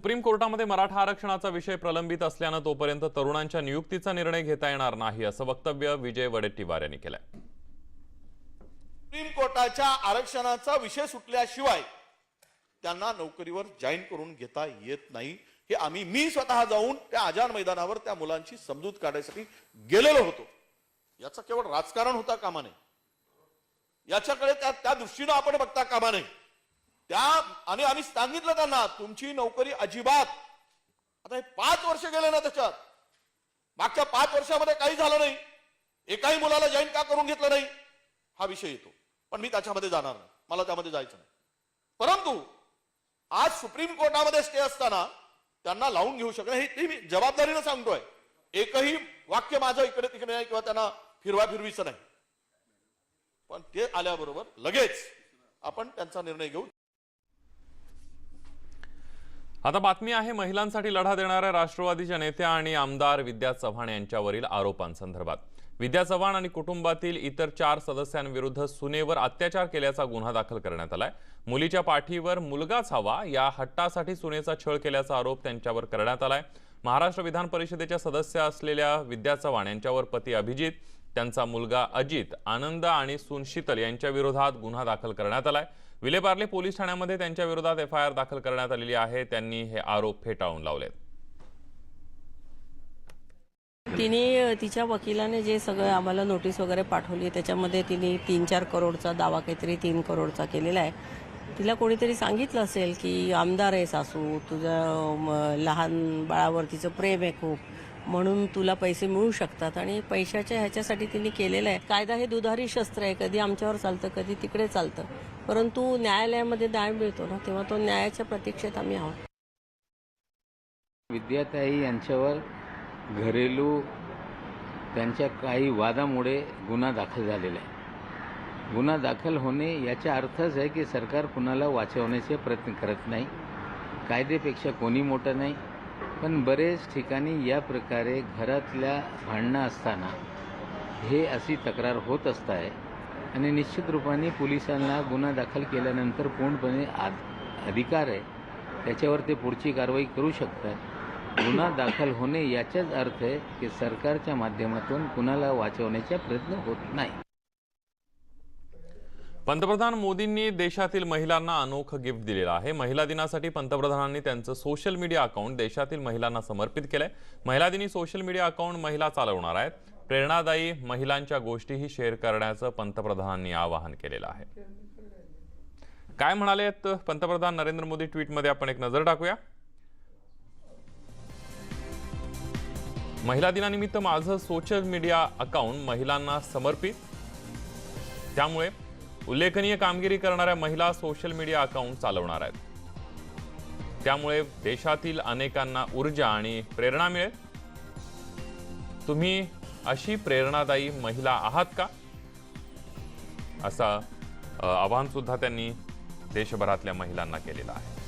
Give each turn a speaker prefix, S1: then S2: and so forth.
S1: Supreme कोर्टामध्ये मराठा आरक्षणाचा विषय प्रलंबित असल्यानं तोपर्यंत तरुणांच्या नियुक्तीचा निर्णय घेता येणार नाही असं वक्तव्य विजय वडेट्टीवार यांनी केलंय.
S2: सुप्रीम कोर्टाच्या आरक्षणाचा विषय सुटल्याशिवाय त्यांना नोकरीवर जॉईन करून घेता येत नाही. हे आम्ही मी स्वतः जाऊन त्या आजान मैदानावर त्या मुलांची समजूत काढायसाठी गेलेलो होतो. याचं केवळ राजकारण होता कामा नये. याच्याकडे त्या दृष्टीनं आपण बघता कामा नये. त्या आणि आम्ही सांगितलं त्यांना तुमची नोकरी अजिबात. आता हे पाच वर्ष गेले ना त्याच्यात. मागच्या पाच वर्षामध्ये काही झालं नाही. एकाही मुलाला जॉईन का करून घेतलं नाही? हा विषय येतो. पण मी त्याच्यामध्ये जाणार नाही. मला त्यामध्ये जायचं नाही. परंतु आज सुप्रीम कोर्टामध्ये स्टे असताना त्यांना लावून घेऊ शकणं हे ते मी जबाबदारीनं सांगतोय. एकही वाक्य माझं इकडे तिकडे नाही किंवा त्यांना फिरवा फिरवीचं नाही. पण ते आल्याबरोबर लगेच आपण त्यांचा निर्णय घेऊ.
S1: आता बातमी आहे महिलांसाठी लढा देणाऱ्या राष्ट्रवादीच्या नेत्या आणि आमदार विद्या चव्हाण यांच्यावरील आरोपांसंदर्भात. विद्या चव्हाण आणि कुटुंबातील इतर चार सदस्यांविरुद्ध सुनेवर अत्याचार केल्याचा गुन्हा दाखल करण्यात आलाय. मुलीच्या पाठीवर मुलगाच हवा या हट्टासाठी सुनेचा छळ केल्याचा आरोप त्यांच्यावर करण्यात आलाय. महाराष्ट्र विधान परिषदेच्या सदस्य असलेल्या विद्या चव्हाण यांच्यावर पती अभिजित त्यांचा मुलगा अजित आनंद आणि सुनशीतल शीतल यांच्या विरोधात गुन्हा दाखल करण्यात आलाय. विलेपार्ले पोलीस ठाण्यामध्ये त्यांच्या विरोधात एफ आय आर दाखल करण्यात आलेली आहे. त्यांनी हे आरोप फेटाळून लावलेत.
S3: तिने तिच्या वकिलाने जे सगळं आम्हाला नोटीस वगैरे पाठवली त्याच्यामध्ये तिने तीन चार करोडचा दावा काहीतरी तीन करोडचा केलेला आहे. तिला कोणीतरी सांगितलं असेल की आमदार आहे सासू तुझं लहान बाळावर तिचं प्रेम आहे खूप. म्हणून तुला पैसे मिळू शकतात. आणि पैशाच्या ह्याच्यासाठी तिने केलेलं आहे. कायदा हे दुधारी शस्त्र आहे. कधी आमच्यावर चालतं कधी तिकडे चालतं. परंतु न्यायालयामध्ये न्याय मिळतो ना तेव्हा तो न्यायाच्या प्रतीक्षेत आम्ही आहोत.
S4: विद्याताई यांच्यावर घरेलू त्यांच्या काही वादामुळे गुन्हा दाखल झालेला आहे. गुन्हा दाखल होणे याचा अर्थच आहे की सरकार कुणाला वाचवण्याचे प्रयत्न करत नाही. कायदेपेक्षा कोणी मोठं नाही. पण बरेच ठिकाणी या प्रकारे घरातल्या भांडणं असताना हे अशी तक्रार होत असत आहे आणि निश्चित रूपाने पोलिसांना गुन्हा दाखल केल्यानंतर पूर्णपणे आद अधिकार आहे. त्याच्यावर ते पुढची कारवाई करू शकतात गुन्हा दाखल होणे याचाच अर्थ आहे की सरकारच्या माध्यमातून कुणाला वाचवण्याचा प्रयत्न होत नाही.
S1: पंतप्रधान मोदींनी देशातील महिलांना अनोखं गिफ्ट दिलेलं आहे. महिला दिनासाठी पंतप्रधानांनी त्यांचं सोशल मीडिया अकाउंट देशातील महिलांना समर्पित केलंय. महिला दिनी सोशल मीडिया अकाउंट महिला चालवणार आहेत. प्रेरणादायी महिलांच्या गोष्टीही शेअर करण्याचं पंतप्रधानांनी आवाहन केलेलं आहे. काय म्हणाले पंतप्रधान नरेंद्र मोदी? ट्विटमध्ये आपण एक नजर टाकूया. महिला दिनानिमित्त माझं सोशल मीडिया अकाउंट महिलांना समर्पित. त्यामुळे उल्लेखनीय कामगिरी करणाऱ्या महिला सोशल मीडिया अकाउंट चालवणार आहेत. त्यामुळे देशातील अनेकांना ऊर्जा आणि प्रेरणा मिळेल. तुम्ही अशी प्रेरणादायी महिला आहात का? असा अ, आवाहन सुद्धा त्यांनी देशभरातल्या महिलांना केलेलं आहे.